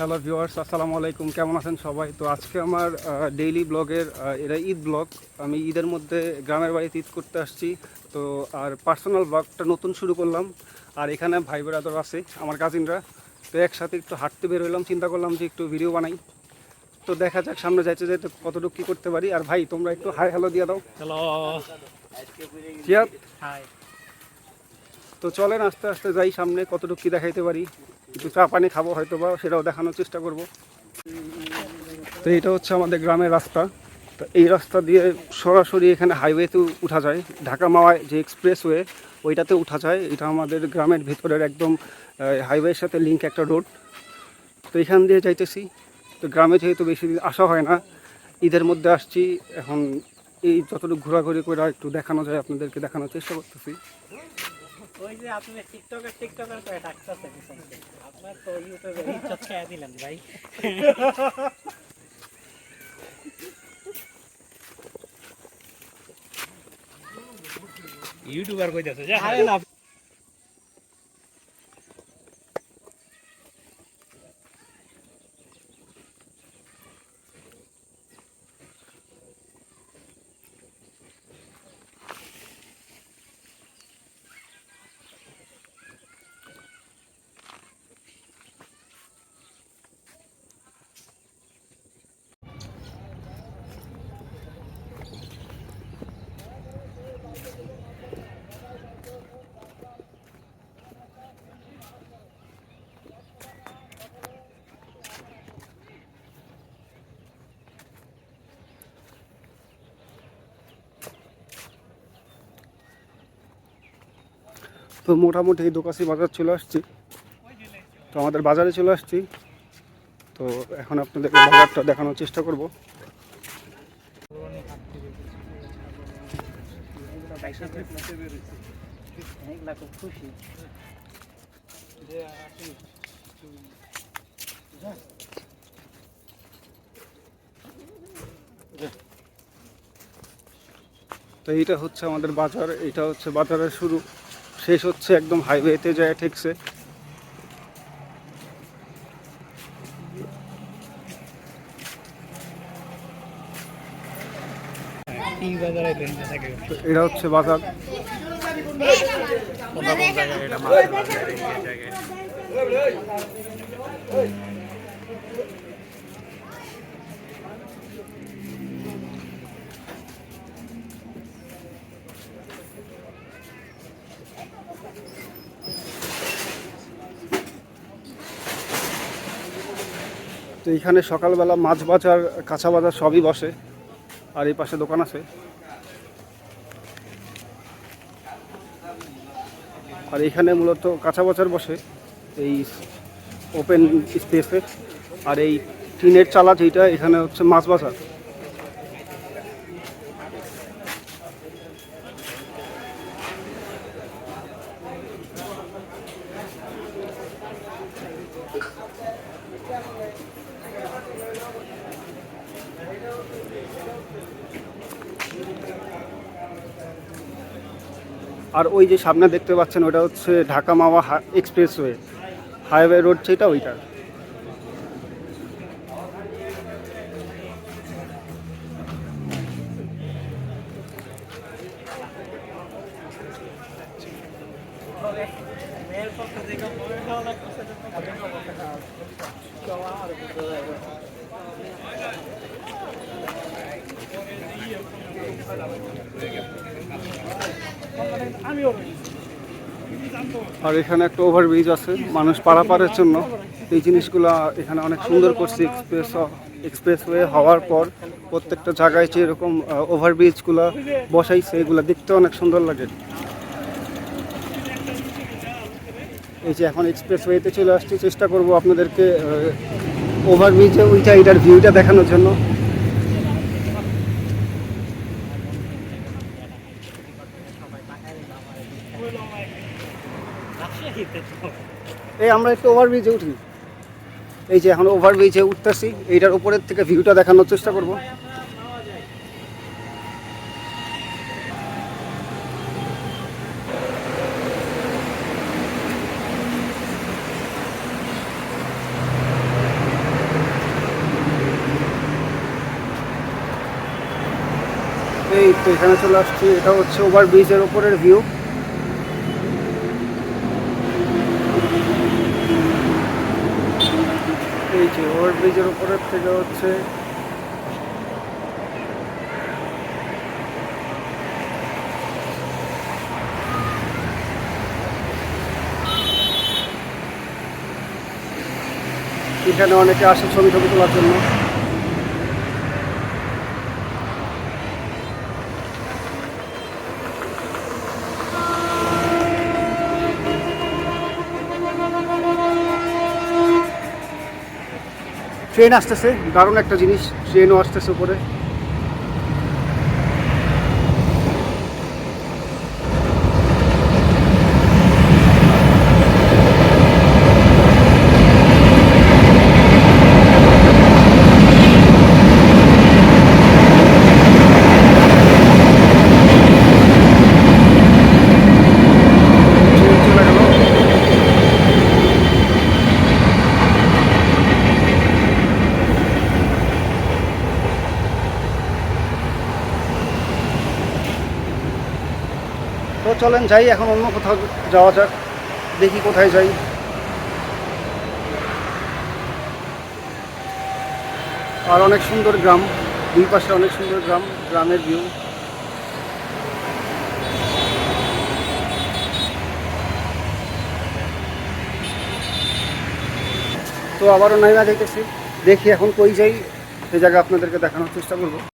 Hello viewers আসসালামু আলাইকুম। কেমন আছেন সবাই? তো আজকে আমার ডেইলি ব্লগের এটা ঈদ ব্লগ আমি ঈদের মধ্যে গ্রামের বাড়িতে ঈদ করতে আসছি। তো আর পার্সোনাল ব্লগটা নতুন শুরু করলাম। আর এখানে ভাই বেড়াদর আছে আমার কাজিনরা তো একসাথে একটু হাঁটতে বের হলাম চিন্তা করলাম যে একটু ভিডিও বানাই। তো দেখা যাক সামনে যাইতে যাইতে কতটুকু কী করতে পারি। আর ভাই তোমরা একটু হাই হ্যালো দিয়ে দাও। হ্যালো তো চলেন আস্তে আস্তে যাই সামনে কতটুকু কী দেখাইতে পারি। একটু চা পানি খাব হয়তো বা সেটাও দেখানোর চেষ্টা করব। তো এটা হচ্ছে আমাদের গ্রামের রাস্তা। তো এই রাস্তা দিয়ে সরাসরি এখানে হাইওয়েতে উঠা যায়। ঢাকা মাওয়ায় যে এক্সপ্রেসওয়ে ওইটাতে উঠা যায়। এটা আমাদের গ্রামের ভিতরের একদম হাইওয়ের সাথে লিঙ্ক একটা রোড তো এখান দিয়ে যাইতেছি। তো গ্রামে যেহেতু বেশি দিন আসা হয় না, ঈদের মধ্যে আসছি। এখন এই যতটুকু ঘোরাঘুরি করে একটু দেখানো যায়, আপনাদেরকে দেখানোর চেষ্টা করতেছি। ওই যে আপনি টিকটকার টিকটকার করে ডাকতেছে পিছন থেকে। আপনার তো ইউটিউবে ইজ্জত খেয়ে দিলেন ভাই ইউটিউবার কইতাছে যে আরে না তো মোটামুটি দোকাশি বাজার চলে আসছি। তো আমাদের বাজারে চলে আসছি। তো এখন আপনাদেরকে বাজারটা দেখানোর চেষ্টা করব। তো এইটা হচ্ছে আমাদের বাজার এটা হচ্ছে বাজারের শুরু। শেষ হচ্ছে একদম হাইওয়েতে যায় ঠেকছে। এটা হচ্ছে বাজার। এটা তো এইখানে সকালবেলা মাছ বাজার, কাঁচা বাজার সবই বসে, আর এই পাশে দোকান আছে। আর এখানে মূলত কাঁচা বাজার বসে, এই ওপেন স্পেসে আর এই টিনের চালা যেটা এখানে হচ্ছে মাছ বাজার। আর ওই যে সামনে দেখতে পাচ্ছেন, ওটা হচ্ছে Dhaka Mawa expressway. Highway road যেটা ওইটা। মেয়ের পক্ষে আর এখানে একটা ওভারব্রিজ আছে। মানুষ পারাপারের জন্য এই জিনিসগুলো এখানে অনেক সুন্দর করছে এক্সপ্রেস এক্সপ্রেসওয়ে হওয়ার পর প্রত্যেকটা জায়গায় যে এরকম ওভারব্রিজগুলো বসাইছে, এগুলো দেখতে অনেক সুন্দর লাগে। এই যে এখন এক্সপ্রেস এক্সপ্রেসওয়েতে চলে আসছি চেষ্টা করব আপনাদেরকে ওভারব্রিজে ওইটা এটার ভিউটা দেখানোর জন্য। এই, আমরা একটু ওভারব্রিজে উঠি। এই যে এখন ওভারব্রিজে উঠতেছি, এইটার উপরের থেকে ভিউটা দেখানোর চেষ্টা করব। এই তো এখানে চলে আসছি। এটা হচ্ছে ওভারব্রিজের উপরের ভিউ যে ওভার ব্রিজের উপরের থেকে হচ্ছে এখানে অনেকে আসে ছবি ছবি তোলার জন্য। ট্রেন আসতেছে দারুণ একটা জিনিস ট্রেনও আসতেছে উপরে ট্রেন চলে গেল তো চলেন, যাই, এখন অন্য কোথাও যাওয়া যাক। দেখি কোথায় যাই। আর অনেক সুন্দর গ্রাম, দুই পাশে অনেক সুন্দর গ্রাম, গ্রামের ভিউ তো আবারও নাইমা যাইতেছি দেখি এখন কই যাই সেই জায়গা আপনাদেরকে দেখানোর চেষ্টা করব।